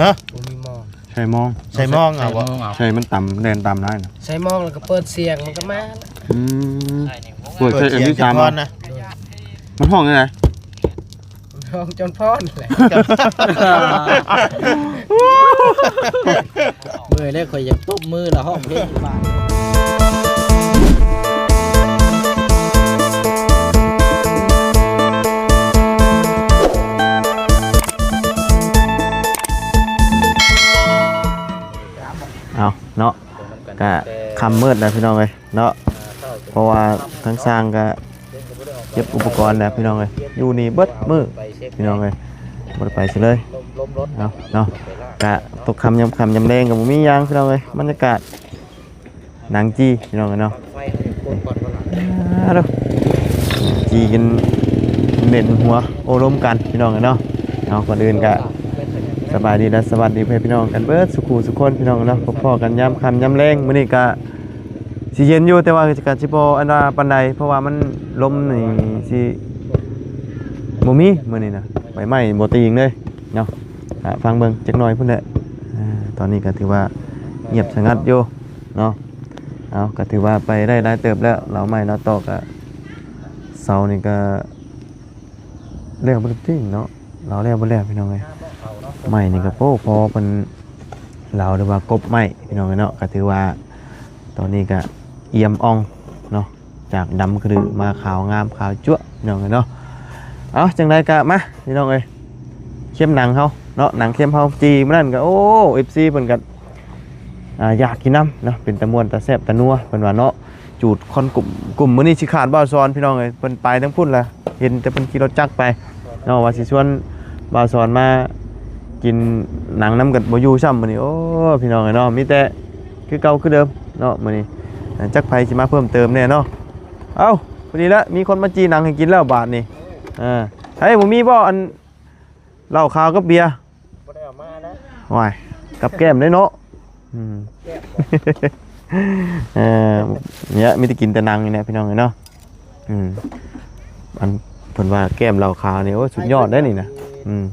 ฮะบ่มีหมองใช่มองใส่หมองเอาบ่ใช่มันต่ำเดินต่ำได้นะใช้หมองแล้วก็เปิดเสียงมันก็มาอืมเปิดใช่เอ็มเสียงที่สามจะพรนะมันห้องยังไงร้องจนพ่อนแหละเมื่อยแล้วข่อยอยากตบมือละห้องเล่นอยู่บ้าน เนาะก็คำมืดนะพี่น้องเลยเนาะเพราะว่าทั้งสร้างก็เก็บอุปกรณ์นะพี่น้องเลยอยู่นี่เบิดมือพี่น้องเลยบ่ได้ไปเสิเลยเนาะเนาะกะตกคำยำคำยำแรงกับมียางพี่น้องเลยบรรยากาศหนังจีพี่น้องเลยเนาะดูจีกันเด่นหัวโอรมกันพี่น้องเลยเนาะเอาก่อนอื่นกะ สบายดีและสวัสดีเพื่อนพี่น้องกันเบิร์ดสุขูสุขคนพี่น้องเนาะพบพ่อกันย้ำคำย้ำแรงมื้อนี้ก็สิเย็นอยู่แต่ว่าก็สิบ่อันว่าปานใดเพราะว่ามันลมนี่สิบ่มีมื้อนี้นะใบไหม้บ่ตีงเลยเนาะอะฟังเบิ่งจักหน่อยพุ่นแหละอ่าตอนนี้ก็ถือว่าเงียบสงัดอยู่เนาะเอาก็ถือว่าไปได้ได้เติบแล้วเราไม่เราตอกอะเสานี่ก็แล้วบ่ได้ติงเนาะเราแล้วบ่แล้วพี่น้องเอ้ย ไม้นี่ก็โป้พอเป็นเราหรือว่ากบไม้พี่น้องเนาะก็ถือว่าตอนนี้ก็เอี่ยมอ่องเนาะจากดำกระดือมาขาวงามขาวจั๊วพี่น้องเนาะเอาจังไดก็มาพี่น้องเอ้ยเข้มหนังเขาเนาะหนังเข้มเขาจีมันนั่นก็โอ้เอฟซีเพิ่นก็อ่าอยากกินน้ำเนาะเป็นตะมวนตะแซบตะนัวเพิ่นว่าเนาะจูดคอนกลุ่มกลุ่มมื้อนี้สิขาดบ่าวซอนพี่น้องเอ้ยเพิ่นไปทั้งพุ่นละเห็นแต่เพิ่นขี่รถจักรไปเนาะว่าสิชวนบ่าวซอนมา กินหนังน้ำกับบอยูช่ำมื้อนี้โอ้พี่น้องไอ้เนาะมีแต่คือเก่าคือเดิมเนาะมื้อนี้อ่าจักไผสิมาเพิ่มเติมแน่เนาะเอ้าพอดีละมีคนมาจีหนังให้กินแล้วบาทนี่อ่าเฮ้ยบ่มีบ่อันเหล้าขาวกับเบียร์บ่ได้เอามาแล้วว้ายกับแก้มได้เนาะอืมเออเนี่ยมีแต่กินแต่หนังนี่แหละพี่น้องเนาะอืมอันเพิ่นว่าแก้มเหล้าขาวนี่โอ้สุดยอดได้นี่นะอืม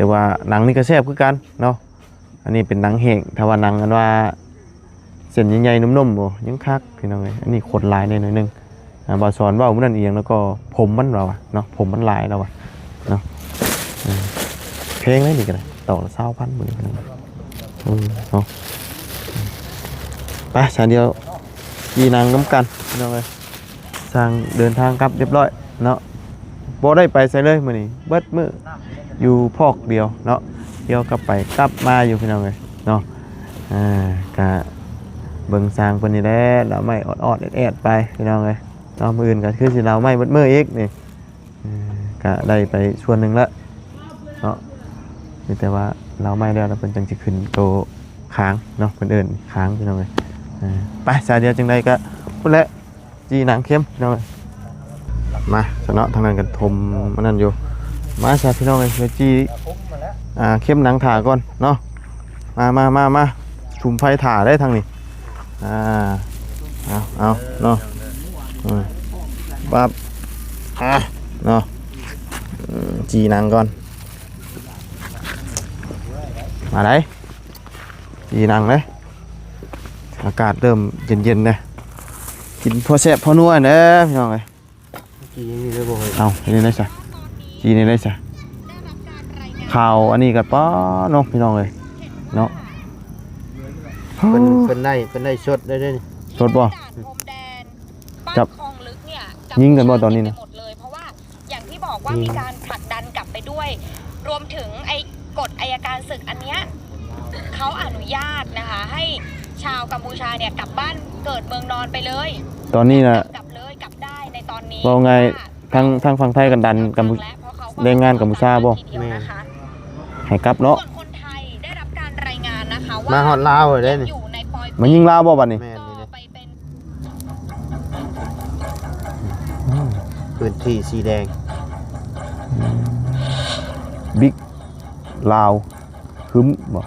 แต่ว่าหนังนี่ก็แซ่บคือกันเนาะอันนี้เป็นหนังแห้งถ้าว่าหนังอันว่าเส้นใหญ่ๆนุ่มๆบ่ยังคักพี่น้องเอ้ยอันนี้ขดลายหน่อยนึงอ่าบ่สอนว้ามื้อนั้นเอียงแล้วก็ผมมันเราอะเนาะผมมันลายเราอะเนาะเพลงได้นี่ก็ได้ต่อละ20,000มื้อนี้พี่น้องอืมเนาะไปชาเดียวยีนางน้ำกันพี่น้องเอ้ยสร้างเดินทางกลับเรียบร้อยเนาะ บ่ได้ไปไสเลยมื้อนี้เบิดมื้ออยู่พอกเดียวเนาะเดียวกลับไปกลับมาอยู่พี่น้องเลยเนาะอ่ากะเบิ่งสร้างเพิ่นนี่แหละเราไม่ออดออดๆแอดๆไปพี่น้องเลยเนาะมื้ออื่นก็คือสิเราไม่เบิดมื้ออีกนี่กะได้ไปส่วนหนึ่งละเนาะมีแต่ว่าเราไม่แล้วแล้วเพิ่นจังสิขึ้นโตค้างเนาะเพิ่นเอิ้นค้างพี่น้องเลยอ่าไปสายเดียวจังไดก็พุ่นแหละจีหนังเข้มพี่น้องเอ้ย มาสนาทางนั้นกันทมมันนั่นอยู่มาสาพี่น้องเลยเวจีอ่าเข้มหนังถ่าก่อนเนาะมามามามาชุมไฟถ่าได้ทางนี้อ่าเอาเอาเนาะปั๊บอะเนาะจีหนังก่อนมาได้จีหนังเลยอากาศเริ่มเย็นๆเลยกินพอแซ่บพอนัวเด้อพี่น้องเลย กี่มีเลยบ่เฮ้ยเอาอันนี้ได้จ้ะจีนี่ได้จ้ะข่าวอันนี้กับป้าเนาะพี่น้องเลยเนาะเพิ่นเพิ่นได้เพิ่นได้ชดได้เด้อนี่สดบ่ด่านพรมแดนจับ้าบนคลองลึกเนี่ยยิงกันบ่ตอนนี้นะหมดเลยเพราะว่าอย่างที่บอกว่ามีการผลักดันกลับไปด้วย รวมถึงไอ้กฎอายการศึกอันเนี้ยเขาอนุญาตนะคะให้ชาวกัมพูชาเนี่ยกลับบ้านเกิดเมืองนอนไปเลย ตอนนี้นะ ว่าไงทางทางฝั่งไทยกันดันกัมพูแล้วเพราะเขาแรงงานกัมพูชาบ่ทีเดียวนะคะให้กลับเนาะส่วนคนไทยได้รับการรายงานนะคะว่ามาฮอดลาวเลยเด้อนี่ อยู่ในปอยมันยิงลาวบ่บัดนี้แม่นนี่ก็เด้อไปเป็นพื้นที่สีแดงบิ๊กลาวคึมบ่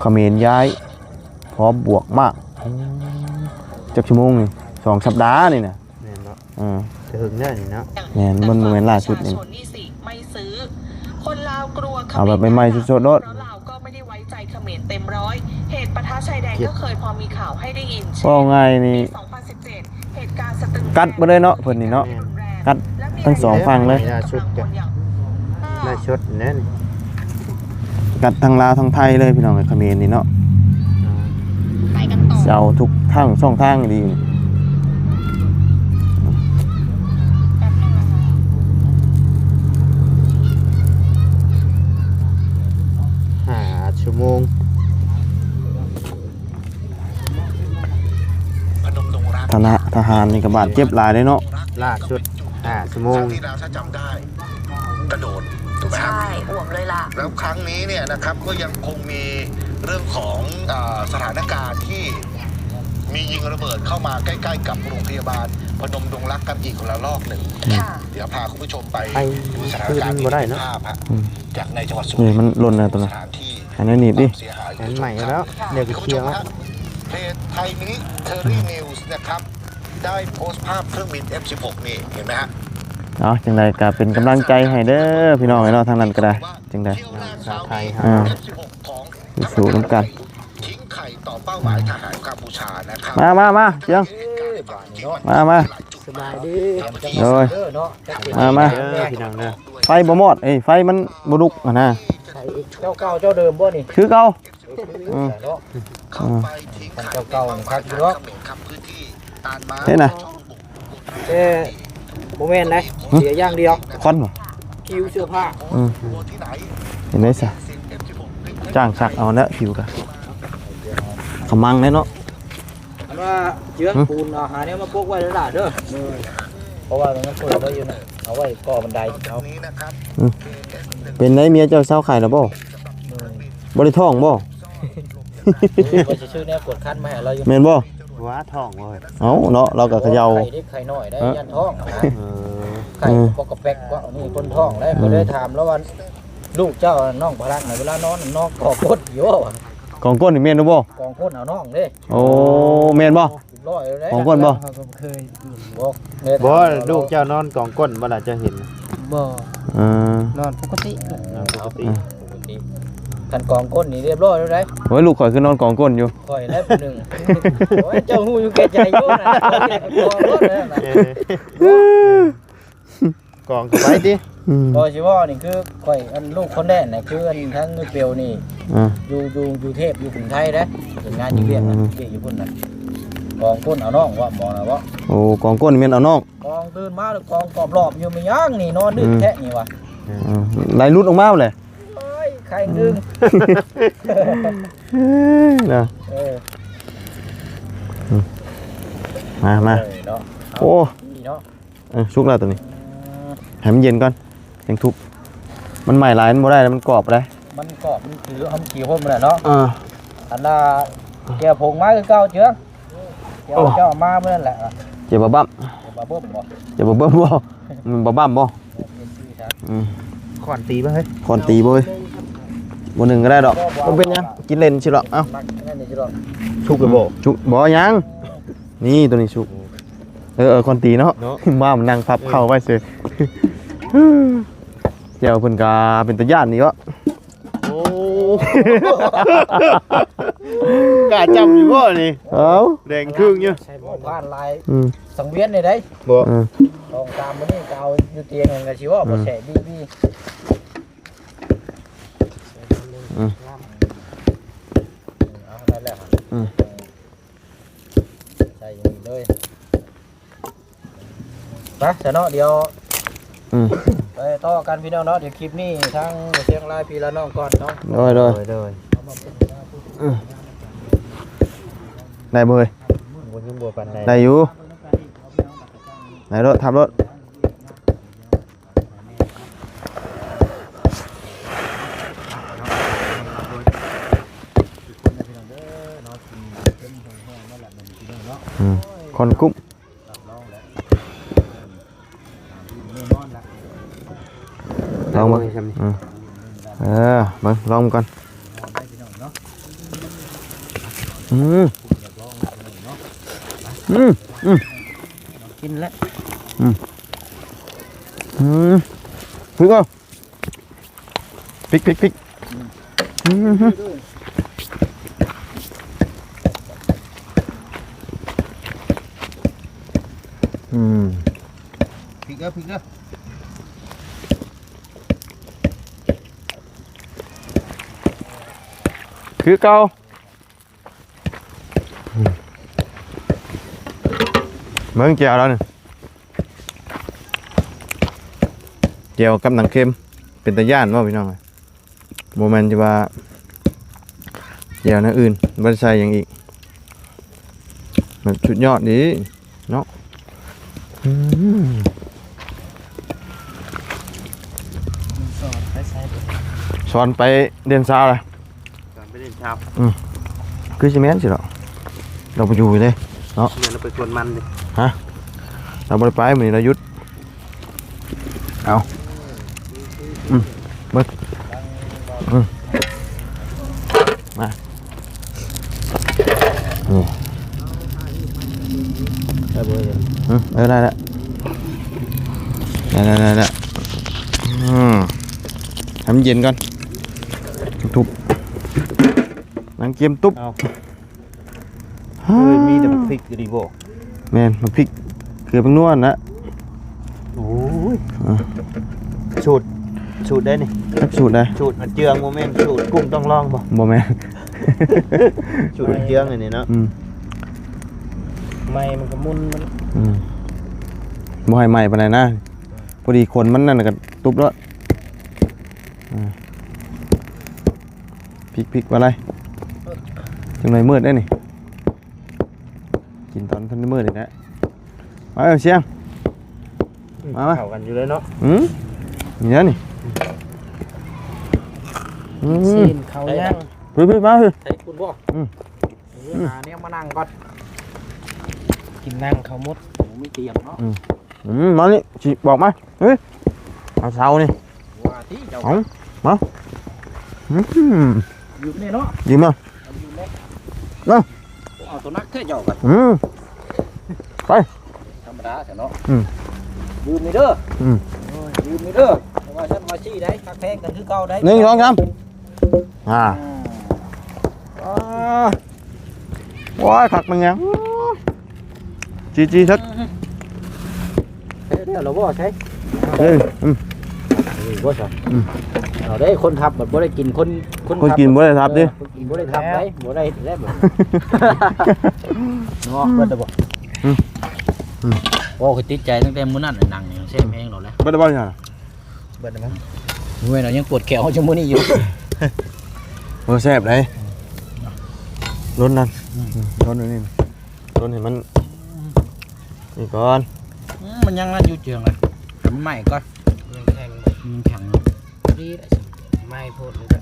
เขมรย้าย พร้อมบวกมากจักชั่วโมงนี่สองสัปดาห์นี่นะแม่นเนาะ อืมจะถึงแน่นี่เนาะแม่นมันบ่แม่นล่าสุดนี่ ประชชนี่สิไม่ซื้อ คนลาวกลัวเอาแบบใหม่ๆสดๆโลด เพราะเหล่าปะทะชายแดนก็เคยพอมีข่าวให้ได้ยินว่าไงนี่ 2017เหตุการณ์สตึงกัดบ่ได้เนาะเพิ่นนี่เนาะกัดทั้งสองฝั่งเลยน่าชุดกันน่าชดแน่นกัดทั้งลาวทั้งไทยเลยพี่น้องไอ้เขมรนี่เนาะไปกันต่อเจ้าทุกทางช่องทางดีแชั่วโมงทหารทหารนี่ก็บาดเจ็บหลายเลยเนาะล่าสุดห้าชั่วโมครั้งงที่แล้วถ้าจำได้กระโดดถูกไหมครับใช่อ่วมเลยล่ะแล้วครั้งนี้เนี่ยนะครับก็ยังคงมีเรื่องของอาสถานการณ์ที่มียิงระเบิดเข้ามาใกล้ ๆ กับโรงพยาบาลพนมดงรักกันอีกระลอกหนึ่งค่ะเดี๋ยวพาคุณผู้ชมไปไปดูสถานการณ์คืนบ่ได้เนอะภาพฮะอืมจากในจังหวัดสุนี่รินทร์มันหล่นแล้วตัวสนั้นถานที่ อันนี้หนีบดิความเสียหายอันใหม่แล้ว เดี๋ยวไปคุณเคลีผู้ยชร์มไว้ฮะเพจไทยมินิเทอรี่นิวส์นะครับ ได้โพสต์ภาพเครื่องบิน F16 นี่เห็นไหมฮะเนาะจังใดก็เป็นกำลังใจให้เด้อพี่น้องไอ้เนาะทางนั้นก็ได้จังใดเที่ยวแรกชาวไทยอ่า F16 ของสู้ๆร่วมกันทิ้งไข่ต่อเป้าหมายทหารกัมพูชานะครับมามามาเจียงมามาสบายดีโดยมามาเด้อพี่น้องเด้อไฟบ่หมดเอ้ยไฟมันบ่ลุกอะนะ เจ้าเก่าเจ้าเดิมบ่นี่คือเก่าอืมเนาะเข้าไปทิ้งไข่เก่าๆนะครับพี่น้องครับพื้นที่ตานม้าเห็นน่ะแต่บ่แม่นนะเสียอย่างเดียวควันบ่คิวเสื้อผ้าอืมตัวที่ไหนเห็นไหมซะสิ่ง F16 จ้างสักเอาเนอะผิวกะขมังแน่เนาะอันว่าเจือปูนเอาหาเนี่ยมาปกไว้แล้วล่ะเด้อเพราะว่ามันเปิดไว้อยู่น่ะเอาไว้ก่อบันไดเอานี้นะครับ เป็นไดเมียเจ้าเศร้าไข่แล้วบ่บ่ได้ท้องบ่ไว้ชื่อเนี่ยกดคันมาให้เราอยู่แม่นบ่ว้าท้องเลยเอ้าเนาะเราก็เขย่า ไข่เด็กไข่น้อยได้ยันท้องนะเออไข่ปกกระแปกว่านี่คนท้องแล้วก็เลยถามแล้วว่าลูกเจ้าน้องพลักน่ะเวลานอนน้องกอกดอยู่ว่ะของก้นนี่แม่นหรือบ่ กองก้นเอาน้องเด้โอ้แม่นบ่ ร้อยเลยของก้นบ่เคยบอกแม่ถามบ่ลูกเจ้านอนกองก้นบ่ล่ะจะเห็น บ่อ่านอนปกตินอนปกติปกติคันกองก้นนี่เรียบร้อยแล้วได้โอ้ยลูกข่อยคือนอนกองก้นอยู่ข่อยได้เป็นหนึ่งโอ้ยเจ้าหูอยู่แก่ใจอยู่นะกองรถเลยนะเออกองไปดิอืมพอชิว่านี่คือข่อยอันลูกคนแรกน่ะคืออันทั้งเปียวนี่อ่าอยู่อยู่อยู่เทพอยู่ถึงไทยนะถึงงานอยู่เวียดนะอืมเวียดอยู่พุ่นน่ะ กองก้นเอาน้องว่าหมอนะว่าโอ้กองก้นนี่แม่นเอานอกกองตื่นมาแล้วกองกรอบรอบอยู่ไม่ย่างนี่นอนดึกอืมแท้นี่วะอ่าไหลรุดออกมาเลยโอ้ยใครดึงนะเออมามาเออเนาะโอ้ดีเนาะเออชุกแล้วตัวนี้ให้มันเย็นก่อนยังทุบมันใหม่หลายมันบ่ได้แล้วมันกรอบเลยมันกรอบมันถือทำขี้พ่นมันแหละเนาะอ่าอันน่ะแกผงมาคือเก่าเจือ เจ้าโอ้เจ้ามาเมื่อนั่นแหละเจ็บบ่บั้มเดี๋ยวมาเบิ่มบ่เจ็บบ่เบิ่มบ่มันบ่บั้มบ่เป็นชื่อซะอืมขอนตีบ่เฮ้ยคอนตีบ่เว้ยบ่หนึ่งก็ได้ดอกบ่เป็นหยังกินเล่นสิหรอกเอ้ามักนั่นนี่จิรอชุกกระโบชุกบ่ยังนี่ตัวนี้ชุกเออเออคอนตีเนาะเนาะบ้ามันนั่งพับเข้าไว้เสยเจ้าเพิ่นก็เป็นตาย่านนี่วะโอ้ กล้าจำอยู่บ่นี่เอ้าแดงครึ่งอยู่ใช่บ่ผ่านลายอืมสังเวียนนี่ได้บ่อืมลองตามมานี่ก็เอาอยู่เตียงนั่นก็สิว่าบ่แฉะบี้บี้อืมเอานั่นแหละอืมใส่อย่างนี้เลยไปซะเนาะเดี๋ยว อืม ไปต่อกันพี่น้องเนาะเดี๋ยวคลิปนี้ทั้งเชียงรายพี่ละน้องก่อนเนาะโดยโดยโดยได้บ่เอ้ยบ่ยังบ่ปานใดได้อยู่ไหนรถทับรถอืมคนกุ้ม ลองก่อนอืมอืมอืมกินแล้วอืมอืมพึ่งเอาพลิกพลิกพลิกอืมอืมพลิกเอาพลิกเอา คือเก่าอืมเบิ่งแก้วแล้วนี่แก้วกับหนังเค็มเป็นตะย่านว่าพี่น้องโมเมนต์ที่ว่าแก้วนั่นอื่นบ่ได้ใส่หยังอีกมันสุดยอดดีเนาะอืมสอนไปใช้สอนไปเรียนซาวเลย ก่อนไปเล่นชาวคือสิแม่นสิหรอกเราไปอยู่เลยเนี่ยเราไปชวนมันดิเราบ่ไปไปมื้อนี้เราหยุดเอาอืมเบิดอืมมานี่ได้บ่เห็นอืมเออได้แล้วได้ได้ได้ได้อืมให้มันเย็นก่อนทุบ ๆนังเกียมตุ๊บเฮ้ยมีแต่พริกอยู่ดีบ่แม่นมาพริกเกลือเป็นนวลนะโอ้ยสูตรสูตรได้นี่จักสูตรได้สูตรอันเจืองโมเมนต์สูตรกุ้งต้องลองบ่บ่แม่นสูตรอันเจืองอันนี้เนาะอืมไม่มันก็มุนมันอืมบ่ให้ใหม่ปานใดนะพอดีคนมันนั่นน่ะก็ตุบแล้วอ่าพริกพริกว่าอะไร จังไรมืดได้นี่กินตอนทันได้มืดอีกแล้วมาเอาเสียงมามาเข้ากันอยู่เลยเนาะอืมนี่นะนี่อืมซีนเขาย่างพี่พี่มาพี่ใช้คุณบ่อืมเออหาเนี่ยมานั่งก่อนกินนั่งเขาวมดหมูไม่เตรียมเนาะอืมมานี่ chị บอกมาเฮ้ยเอาเสานี่ว่าที่เจ้าเอามาอืมอยู่นี่เนาะยิงมาเอาอยู่เล็ก เนาะเอาตัวนักเท่เจ้ากันอืมธรรมดาแต่เนาะอืมยืมนี่เด้ออมโอ้ยยืมนี่เด้อแต่ว่าฉันมาชี้ได้คักแพงกันคือเก่าได้หนึ่งสองสามอ่าอ่าอ่าว้ายขักมันยังจีจีทักเดี๋ยวเราบ่ใช้เฮ้ยอืม เฮ้ยบ่ใช่อืมเอาได้คนทับแบบบ่ได้กินคนคนกินบ่ได้ทับดิ เออคนกินบ่ได้ทับได้บ่ได้ได้บ่ เนาะเบิดแล้วบ่อืมอืม โอ้คือติดใจตั้งแต่มื้อนั้นน่ะหนังนี่เส้นแพงเราแล้วบ่ได้บ่ยังเบิดได้มั้ยมื้อเรายังปวดแขวจังมื้อนี้อยู่เออแซ่บเลยล้นนั่นล้นอันนี่ล้นเห็นมันนี่ก่อน อืมมันยังนั่นอยู่เจืองเลยให้มันใหม่ก่อน ยังแข็งยังแข็งดีได้สิไม่พูดเลยจ้ะ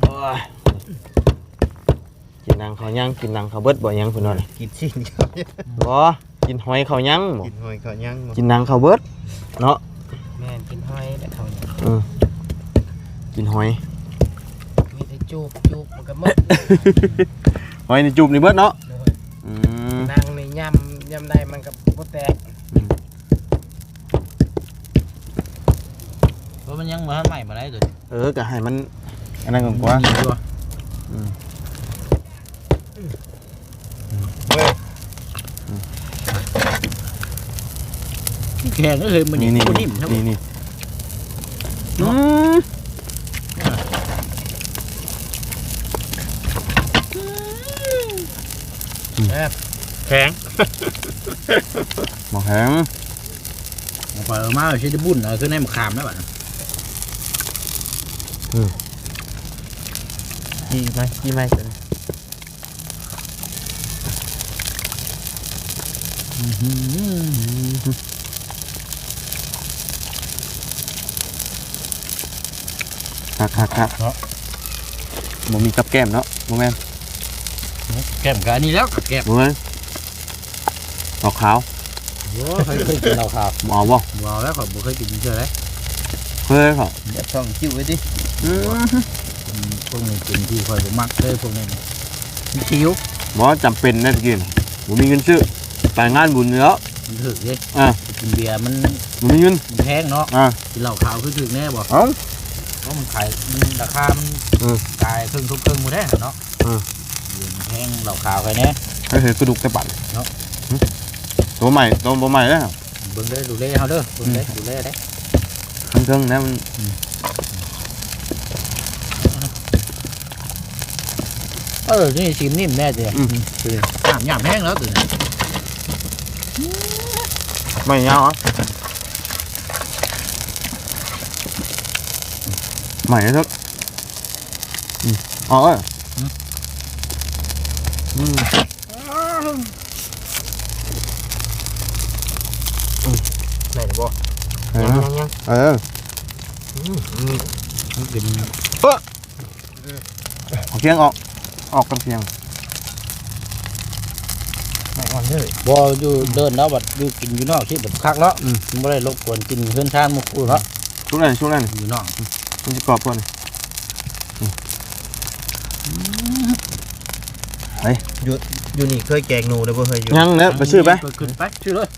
โอ้ยกินนางเขาวยังกินนางเขาวเบิดบ่ยังพุ่นว่าน่ะกินชิ้นเดียวบ่กินหอยเขาวยังบ่กินหอยเขายังบ่กินนางเขาวเบิดเนาะแม่นกินห้อยแต่เขาเนี่ยอืมกินหอยมีแต่จูบจูบมันก็หมดหอยนี่จูบนี่เบิดเนาะ ยำใดมันก็บ่แตกอืมเพราะมันยังมาใหม่มาได้เลยเออก็ให้มันอันนั้นก่อนกว่าอืมแข็งก็เลยมันนี่นี่คนนิ่มใช่ไหมนี่นี่เนาะ แข็งหมอแข็งปล่อยออกมาใช้ได้บุญเออคือในมะขามแล้วบ้าดีไหมดีไหมคักคักคักเนาะบ่มีกับแก้มเนาะบ่แม่นแก้มกับอันนี้แล้วกับแก้มบ่แม่น ดอกขาวโอ้เคยเคยกินเราครับบ่เอาบ่ว้าวแล้วขอยบ่เคยกินเชื่อเลยเฮ้ยเขาเดี๋ยวต้องจิ้วไว้ดิอืมอืมพวกนี้กินที่คอยบ่มักเลยพวกนี้มีคิ้วบ่จำเป็นนะตะกี้น่ะบ่มีเงินซื้อไปงานบุญเนาะมันถึกดิอ่ากินเบียร์มันบ่มีเงินมันแพงเนาะอ่ากินเหล้าขาวคือถึกแน่บ่เอ้าเพราะมันขายมันราคามันอืมกายครึ่งทุกครึ่งหมดได้เนาะอืมบแห้งเหล่าขาวใครเนี่ยเฮ้ยกระดูกแต่ปัดเนาะหึ ตัวใหม่ตัวบ่ใหม่แล้วเบิ่งเด้อดูเล่เฮาเด้อเบิ่งเด้อดูเล่เด้ทั้งเครื่องนะมันเออนี่ชิมนิ่มแน่จ้ะอืมน้ำหยาบแห้งแล้วตื่นไม่ยาวอะใหม่แล้วอืมอ๋อเอ้ยอืม ไหนบ่ เอ ยัง อ ยังยัง เออมันเป็นเอาเสียงออก ออกกันเสียงไม่อ่อนเลยบ่อยู่เดินแล้วบัดอยู่กินอยู่นอกที่แบบคักเนาะอืมบ่ได้รบกวนกินเพื่อนทานหมู่คู่เนาะช่วงนั้นช่วงนั้นอยู่นอกมันจะกรอบก่อนอยู่นี่เคยแกงหนูได้บ่เคยอยู่ยังเนี่ยไปซื้อไปขึ้นไปชื่อเลย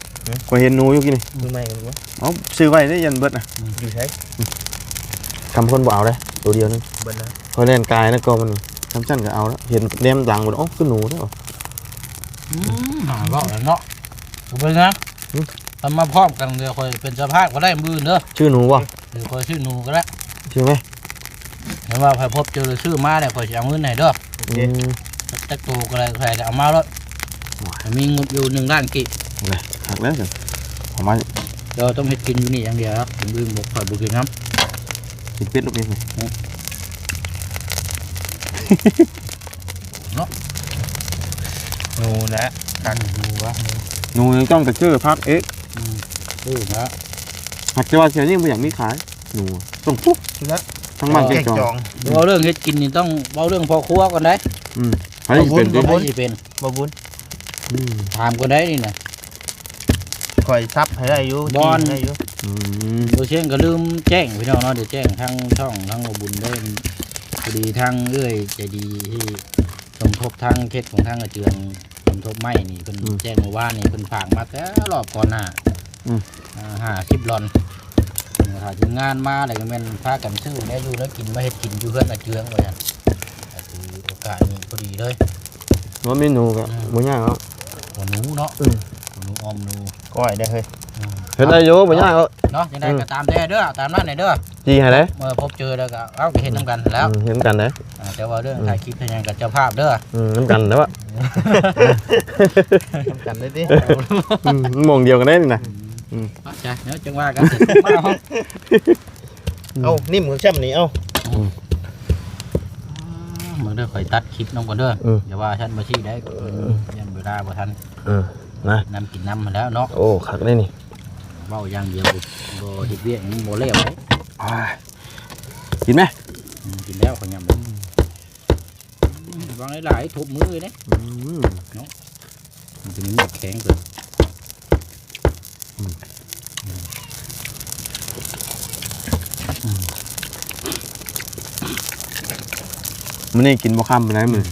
ก็เห็นหนูอยู่กินนี่มือใหม่กันบ่เอาซื้อไว้ได้ยันเบิดนะอยู่ใช้คำคนบ่เอาเลยตัวเดียวนึงเบิ่นนะเขาเล่นกายนะก็มันคำชั้นก็เอาแล้วเห็นเล่มดังหมดอ๋อคือหนูได้หรออืมหาเว้าแล้วเนาะถูกไปนะอืมทำมาพร้อมกันเดี๋ยวค่อยเป็นสภาพก็ได้มือเด้อชื่อหนูวะเดี๋ยวค่อยชื่อหนูก็ได้ชื่อไหมเห็นว่าใครพบเจอชื่อมาเนี่ยค่อยจะเอาเงินไหนเด้ออืมจักตูก็เลยใครจะเอามาแล้วมีงบอยู่หนึ่งล้านกิ หักแล้วสิเอามาเดี๋ยวต้องเฮ็ดกินอยู่นี่อย่างเดียวครับผมลืมบอกข่อยบุกินน้กินเป็ดลูกเองเลยหนูนะำกันหนูวะหนูยังต้องแต่ชื่อพักเอ๊ะชื่อนะหักจะว่าเสียยิ่งไม่อยากมีขายหนูส่งปุ๊บทั้งบ้านแกแกงงจจอองงเดี๋ยวเอาเรื่องเฮ็ดกินนี่ต้องเอาเรื่องพอครัวก่อนได้ใครสิเป็นดิใครสิเป็นบ่บุญอืมถามก่อนได้นี่นะ คอยซับให้ได้อยู่บอลกินให้อยู่อืมโดยเช่นก็ลืมแจ้งพี่น้องเนาะเดี๋ยวแจ้งทั้งช่องทั้งบุญได้พอดีทั้งเอื้อยใจดีที่สมทบทั้งเคสของทั้งอาเจืองสมทบไม่นี่เพิ่นแจ้งมาว่านี่เพิ่นฝากมาแต่รอบก่อนหน้าห้าสิบลอนถ้าถึงงานมาอะไรก็แม่นพากันซื้อได้อยู่แล้วกินมาเฮ็ดกินอยู่เพื่อนอาเจืองว่าซั่นก็คือโอกาสนี้พอดีเลย ว่าเมนูก็บ่ยากแล้วหัวหนูเนาะหัวหนูออมหนู ก้อยได้เฮ้ยอืมเห็นได้อยู่บ่ยากแล้วเนาะยังไงก็ตามแด้เด้อตามนั้นหน่อยเด้อจีให้ได้เมื่อพบเจอแล้วก็เอาไปเห็นน้ำกันแล้วอืมเห็นกันได้อ่าแต่ว่าเรื่องถ่ายคลิปเป็นยังกับเจ้าภาพเด้ออืมน้ำกันแล้วอะทำกันได้ดิอืมมองเดียวกันได้นี่นะเอาจ้ะเดี๋ยวจังว่ากันเสร็จมาเอาเอานิ่มของแช่มนี่เอามึงเด้อคอยตัดคลิปน้องก่อนเด้ออืมอย่าว่าฉันมาชี้ได้ยันเวลาบ่ทันอืม นะน้ำกินน้ำมาแล้วเนาะโอ้คักได้นี่เว้าอย่างเดียวบ่เฮ็ดเวียกหยังบ่เลี้ยวเลยอ้ายกินไหมอืมกินแล้วขอยยำบ่วางหลายๆทุบมือเลยเด้อืมมันจะมีมือแข็งเกินมันนี่กินบ่ค่ำไปไหนมือ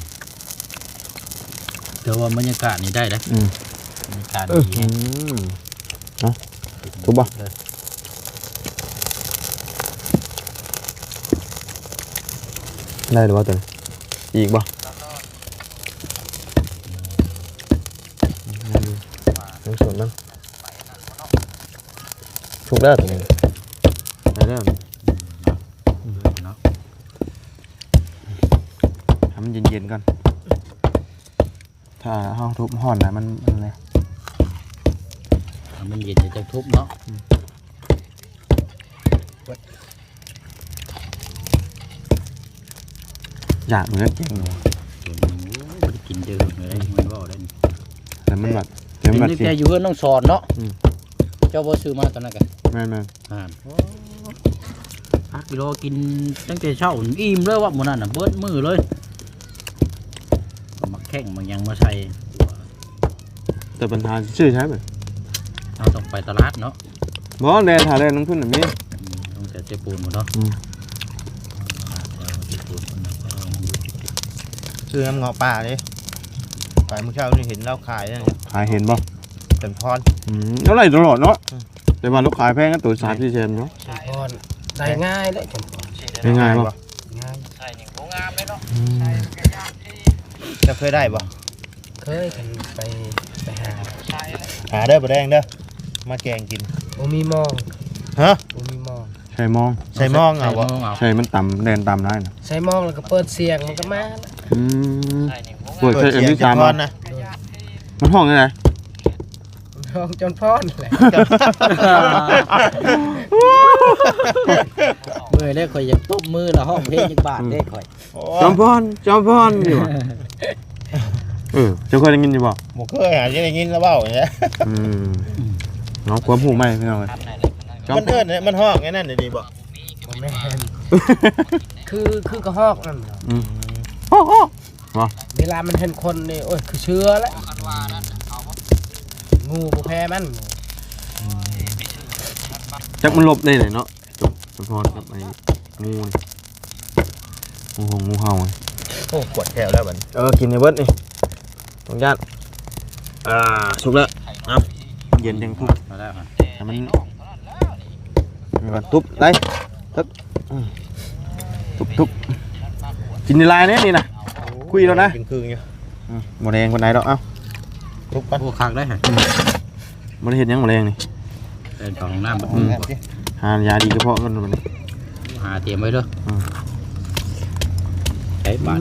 แต่ว่าบรรยากาศนี่ได้เด้ออืมบรรยากาศอืดีแฮะมเอาทุบบ่เลยได้หรือว่าตัวนี้อีกบ่น้ำสดน้ำชุกได้ตัวนี้ได้แล้วเนาะทำมันเย็นๆก่อน ถ้าห้องทุบห่อนนะมันมันอะไรให้ มันเย็นจะจะทุบเนาะอยากเหมือนกันเก่งเลยไม่ได้กินเจอเลยมันว่าได้นี่แต่มันแบบแต่เป็มันนแบบนี่แกอยู่เพื่อนต้องสอนเนาะอืมเจ้าบ่ซื้อมาตอนนั้นกันแม่นแม่นอ่านพักกิโลกินตั้งแต่เช้าอิ่มเลยว่าหมื้อนั้นน่ะเบิดมือเลยมาแข่งมันยังมาใส่แต่ปัญหาชื่อใช่ไหมเราต้อง ไปตลาดเนาะบ่แดนหาแดนน้ำทุนแบบนี้อืมต้องแต่เจ๊ปูนหมดเนาะอืมเอาเจ๊ปูนคนนั้นเอาอยู่ซื้อน้ำเงาะป่าดิไปเมื่อเช้านี่เห็นเราขายนั่นขายเห็นบ่เต็มพร อืมเท่าไหร่ตลอดเนาะแต่ว่าลูกขายแพงก็ตัวสามที่เซนเนาะพรได้ง่ายเลยง่ายๆบ่ ง่ายใส่หนึ่งโรงงามเลยเนาะจะเคยได้บ่เคยกันไปไปหาหาเด้อบ่แดงเด้อ มาแกงกินโอมีมองฮะโอมีมองใช่มอง ใส่หมองเอาบ่ใส่หม้เอาใช่มันต่ำเดินต่ำได้นะใช้มองแล้วก็เปิดเสียงมันก็มาอืมเปิดใช่อันที่สามก่ออะนนะมันห้องยังไงห้องจนพ่อนแหละเมื่อยเลยข่อยอยากตบมือแล้วห้องเพลงจักบาทเด้ข่อยจอมพรจอมพรอยู่อะเออเจ้าเคยได้ยินอยู่บ่บ่เคยหาจะได้ยินแล้วเว้าอย่างเงี้ยอืม น้องความหูไหมพี่น้องเอ้ยจอมมันพรเอิ้นเนี่ยมันฮ้องไงนั่นนี่บ่บ่แม่นคือคือกระหอกนั่นเหรออืมโอ้โอ้เวลามันเห็นคนนี่โอ้ยคือเชื้อแล้วงูบ่แพ้มันจักมันหลบได้เลยเนาะจบจอมพรกับไอ้งูนี่งูหงงูเห่าไงโอ้ปวดแขวแล้วบัดนี้เออกินในเบิดนี่ตรงญาติอ่าสุกแล้วเอาเย็นยังทุบมา แล้วครับให้มันมีกันทุบได้ทุบอืมทุบทุบกินในลายเนี่ยนี่นะคุยแล้วนะกินคืนอยู่อืมหมดแรงคนไหนดอกเอ้าทุกปันโอ้คักได้ฮะบ่ได้เห็นหยังหมดแรงนี่เป็นของน้ำบ่อืมสิหายาดีกระเพาะกันมันนี่หาเตรียมไว้เด้ออมใช้บาท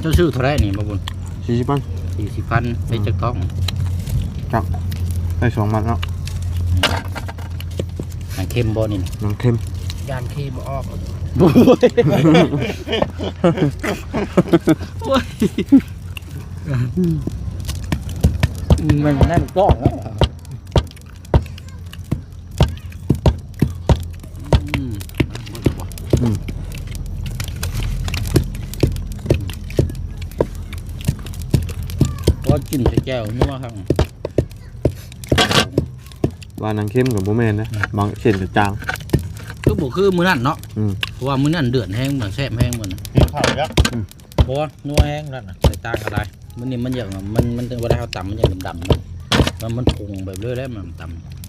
เจ้าชื่อเท่าไหรนี่บ่บุญสี่สิบปันสี่สิบพันไปจักท้อง ได้สองมันเนาะหนังเข้มบ่นี่น้ำเค็มยานขี้บ่ออกมันแน่นกล้องแล้วอืมอืมก็กินใส่แก้วนัวครับ ว่าน้ำเค็มกับโบแมนนะบางเช่นกับจางคือบ่คือมื้อนั้นเนาะอืม เพราะว่ามื้อนั้นเดือดแห้งเหมือนแซ่บแห้งเหมือนกินข้าวแล้วเพราะว่านัวแห้งนั่นน่ะใส่ตางกันได้มื้อนี้มันอย่างมันมันเวลาเราตำมันอย่างดำๆเนาะมันมันพุงแบบเรื่อยแล้วมันต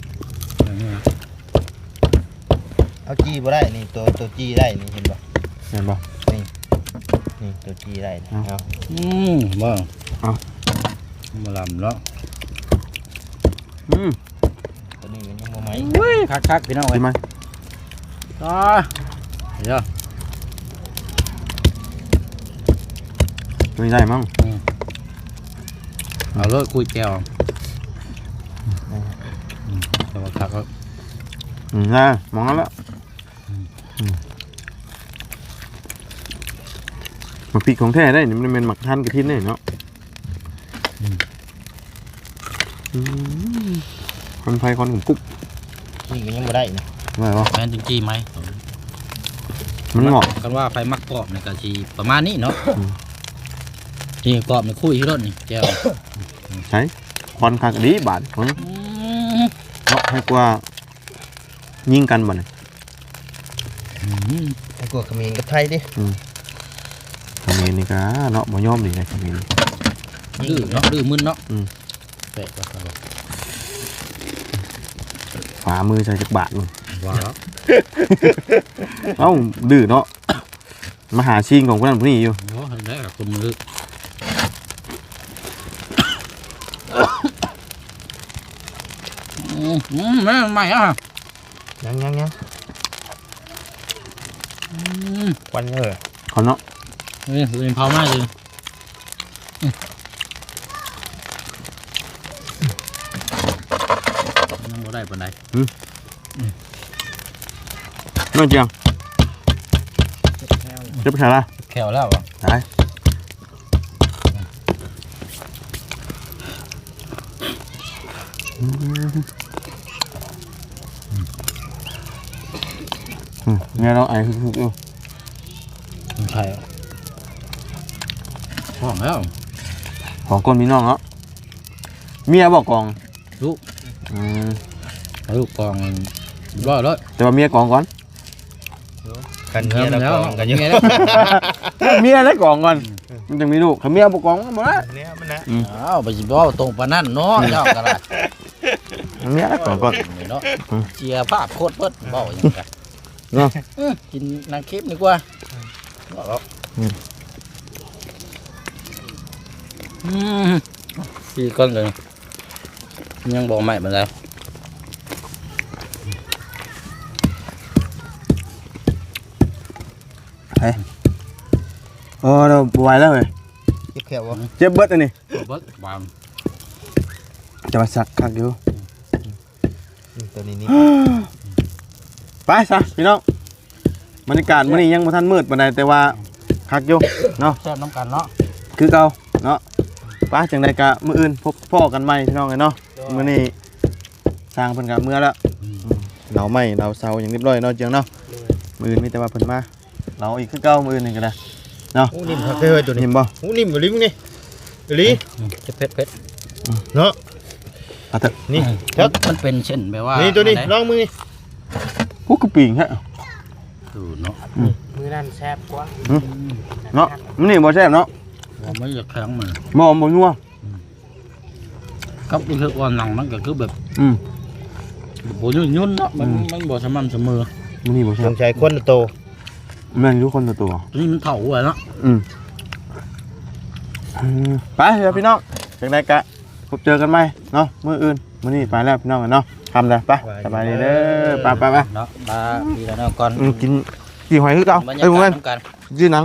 ำอย่างนี้นะเอาจี้บ่ได้นี่ตัวตัวจี้ได้นี่เห็นบ่เห็นบ่นี่ตัวจี้ได้นี่เอา เอาอืมบ่เอา มาลำเนาะอืม ตัวนี้มันยังบ่ไหมอุ้ยคักๆพี่น้องเอ้ใช่ยไหมอ่าเดี๋ยวตัวนี้ได้มั้งเอาเลยคุยแก้วอืมแต่ว่าคักก็อืมได้มองแล้วละอืมมาปีกของแท้ได้นี่มันเป็นหมักท่านกระทินได้เนาะอืม คนไฟคนกลุ่มกุ๊บนี่ก็ยังบ่ได้นี่ว่าบ่แฟนจริงๆไหมมันงอกกันว่าไฟมักกรอบเนี่ยก็สิประมาณนี้เนาะอืมนี่กรอบนี่คุยที่รถนี่แก้วใช้ควันคากะดีบาดของอืมเนาะให้กว่ายิงกันบ่เนี่ยอืมให้กลัวขมิ้นกับไทยดิคอมเมนต์นี่ก็เนาะบ่ยอมดีเลยคอมเมนต์ดื้อเนาะดื้อมึนเนาะอืมแปะก็ครับ ฝ่ามือใส่จักบาทมึงว้าวเอ้าดื้อเนาะมาหาชิงของคนนั้นคนนี้อยู่โอ้ยได้กับคนมืออืมอืมแม่ใหม่อะยังยังยังอืมควันเออเขาเนาะนี่เป็นเผามากเลยนั่ง บ่ได้ปานใดนั่นจังจะไปใช่ละแขวแล้วอะได้อืมอืมเนี่ยเราไอ้คือๆอยู่ใช่ห้องแล้วของคนมีน้องเนาะเมียบอกกองลูกอืม ลูกกองร้อยเลยแต่ว่าเมียกองก่อนกันเนี้ยแล้วก็กันเยไงอะแล้วเมียได้กองก่อน มันจะมีลูกถ้าเมียบอกกองก็บ่ได้เนี้ยมันนะอ้าวไปสิบ่ตรงปานนั้นเนาะเจ้าก็ได้เมียได้กองก่อนนี่เนาะอืมเจียภาพโคตรเปิดเว้าอย่างกันเนาะอืมกินนางคลิปดีกว่าบ่หรอกอืมสี่ก้อนเลยยังบอกไม่มาแล้ว เออเราบ่ไหวแล้วเว้ยเจ็บแขวบ่เจ็บเบิดอันนี้เบิดบามจะมาสักคักอยู่อืมตัวนี้นี่ไปซะพี่น้องบรรยากาศมื้อนี้ยังบ่ทันมืดปานใดแต่ว่าคักอยู่เนาะแซ่บน้ำกันเนาะคือเก่าเนาะไป้าจังใดกะมื้ออื่นพบพ่อกันใหม่พี่น้องเนาะมื้อนี้สร้างเพิ่นกะเมื่อแล้วเราไม่เราเซาอย่างเรียบร้อยเนาะเจียงเนาะมื้ออื่นมีแต่ว่าเพิ่นมา เราอีกคือเก่ามื้ออื่นนี่ก็ได้หูนิ่มครับเฮ้ยตัวนี้นิ่มบ่หูนิ่มบ่ลิ้มนี่อีหลีจะเผ็ดเผ็ดเนาะเอาเถอะนี่ครับมันเป็นเช่นแบบว่านี่ตัวนี้อะไรลองมือนี่กูคือปิงฮะดูเนาะมือนั่นแซ่บกว่าเนาะมื้อนี้บ่แซ่บเนาะว่าไม่จะแข็งมันบ่บ่นัวครับรู้สึกว่าหนังมันก็คือแบบอืมโบยุ่นยุ่นๆเนาะมันอืมมันบ่สม่ำเสมอมื้อนี้บ่สแซ่บงชัยคนโต แม่นอยู่คนละตัวตัวนี้มันเถ่าอะเนาะอืมอืมไปเดี๋ยวพี่น้องจังไดกะพบเจอกันใหม่เนาะมื้ออื่นมื้อนี้ไปแล้วพี่น้องกันเนาะทำเลยไปสบายดีเด้อไปไปไปเนาะบาดีแล้วเนาะก่อนอืมกินกี่หอยคือเก่าบรรเอ้ยายบ่กาแม่ศนน้ำกันชื่อหนัง